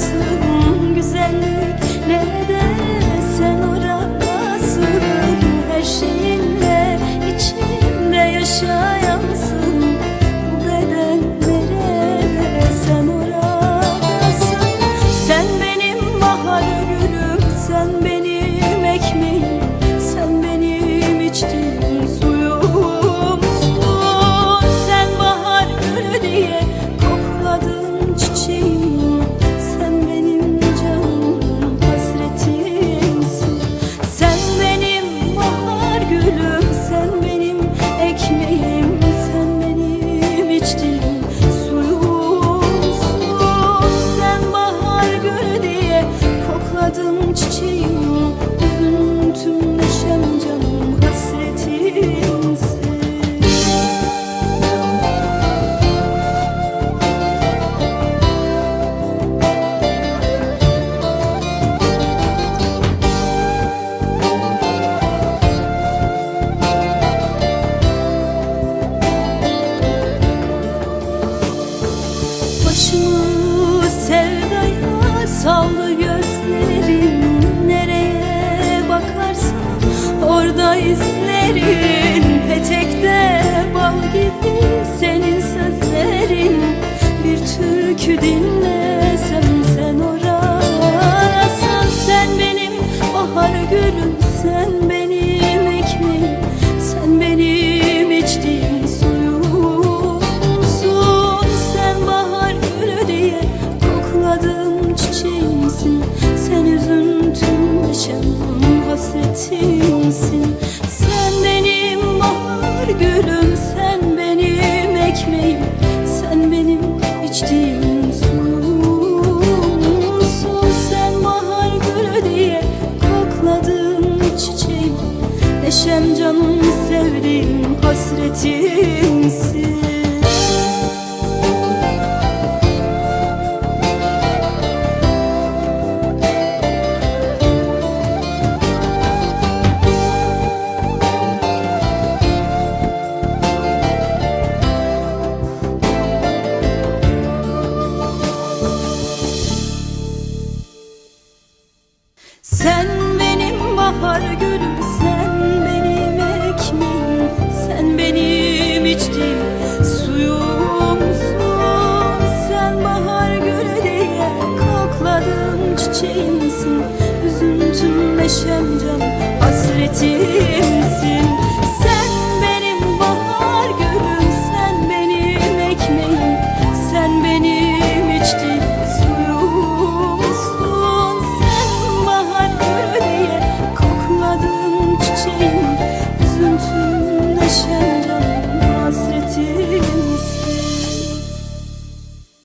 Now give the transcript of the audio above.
sleep. sevdaya sallı gözlerin Nereye bakarsan orada izlerin Petekte bal gibi senin sözlerin. Bir türkü dinlesem sen orasın Sen benim bahar gülüm sen benim nimetimsin Sen benim bahar gülüm Sen benim ekmeğim Sen benim içtiğim suyumsun. Sen bahar gülü diye kokladın çiçeğim Neşem canım sevdiğim hasretim. Sen benim bahar gün